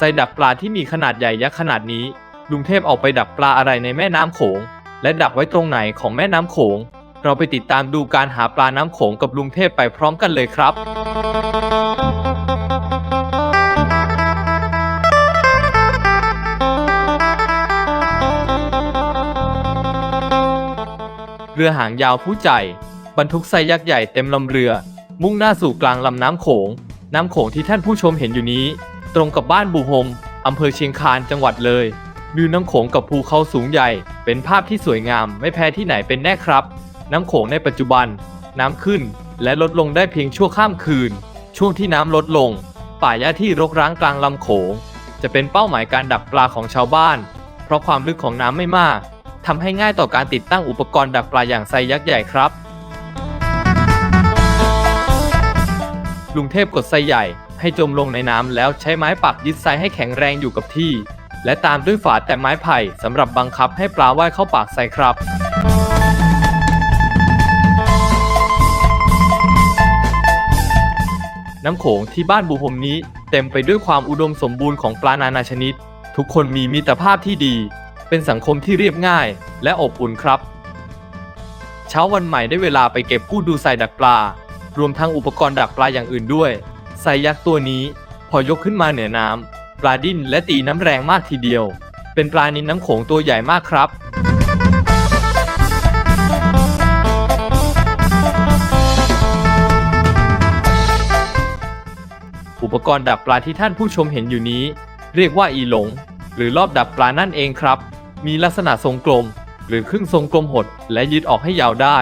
ส่ดักปลาที่มีขนาดใหญ่ยักษ์ขนาดนี้ ลุงเทพออกไปดักปลาอะไรในแม่น้ำโขง และดักไว้ตรงไหนของแม่น้ำโขง เราไปติดตามดูการหาปลาน้ำโขงกับลุงเทพไปพร้อมกันเลยครับ เรือหางยาวผู้ใจ บรรทุกไซยักษ์ใหญ่เต็มลำเรือ มุ่งหน้าสู่กลางลำน้ำโขง น้ำโขงที่ท่านผู้ชมเห็นอยู่นี้ ตรงกับบ้านบูฮมอำเภอเชียงคานจังหวัดเลยวิวน้ำโขงกับภูเขาสูงใหญ่ เป็นภาพที่สวยงามไม่แพ้ที่ไหนเป็นแน่ครับ น้ำโขงในปัจจุบัน น้ำขึ้นและลดลงได้เพียงชั่วข้ามคืน ช่วงที่น้ำลดลง ป่าหญ้าที่รกร้างกลางลำโขง จะเป็นเป้าหมายการดักปลาของชาวบ้าน เพราะความลึกของน้ำไม่มากทำให้ง่ายต่อการติดตั้งอุปกรณ์ดักปลาอย่างไซยักษ์ใหญ่ครับ ลุงเทพกดไซใหญ่ ให้จมลงในน้ำแล้วใช้ไม้ปักยึดไซให้แข็งแรงอยู่กับที่ และตามด้วยฝาแต่ไม้ไผ่สำหรับบังคับให้ปลาว่ายเข้าปากไซครับน้ำโขงที่บ้านบูพมนี้เต็มไปด้วยความอุดมสมบูรณ์ของปลานานาชนิด ทุกคนมีมิตรภาพที่ดี เป็นสังคมที่เรียบง่ายและอบอุ่นครับ เช้าวันใหม่ได้เวลาไปเก็บกู้ดูไซดักปลา รวมทั้งอุปกรณ์ดักปลาอย่างอื่นด้วย ไซยักษ์ตัวนี้ พอยกขึ้นมาเหนือน้ำปลาดิ้นและตีน้ำแรงมากทีเดียว เป็นปลานินน้ำโขงตัวใหญ่มากครับ อุปกรณ์ดักปลาที่ท่านผู้ชมเห็นอยู่นี้ เรียกว่าอีหลง หรือรอบดักปลานั่นเองครับ มีลักษณะทรงกลม หรือครึ่งทรงกลมหด และยืดออกให้ยาวได้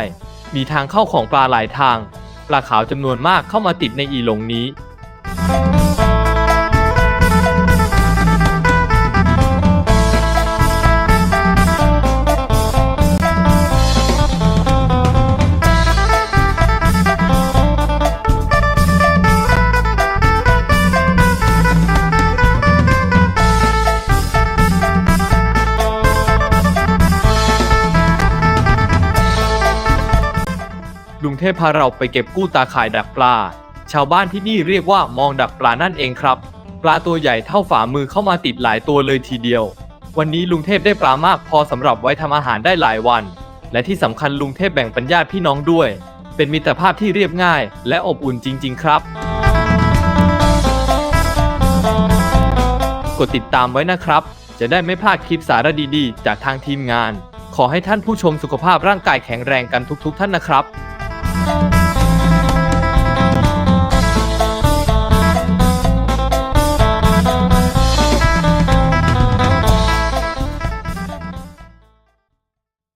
มีทางเข้าของปลาหลายทางปลาขาวจำนวนมากเข้ามาติดในอีหลงนี้ ลุงเทพพาเราไปเก็บกู้ตาข่ายดักปลา ชาวบ้านที่นี่เรียกว่ามองดักปลานั่นเองครับ ปลาตัวใหญ่เท่าฝ่ามือเข้ามาติดหลายตัวเลยทีเดียว วันนี้ลุงเทพได้ปลามากพอสำหรับไว้ทำอาหารได้หลายวัน และที่สำคัญลุงเทพแบ่งปัญญาติพี่น้องด้วย เป็นมิตรภาพที่เรียบง่าย และอบอุ่นจริง ๆ ครับ กดติดตามไว้นะครับ จะได้ไม่พลาดคลิปสาระดีๆ จากทางทีมงาน ขอให้ท่านผู้ชมสุขภาพร่างกายแข็งแรงกันทุก ๆ ท่านนะครับ thank you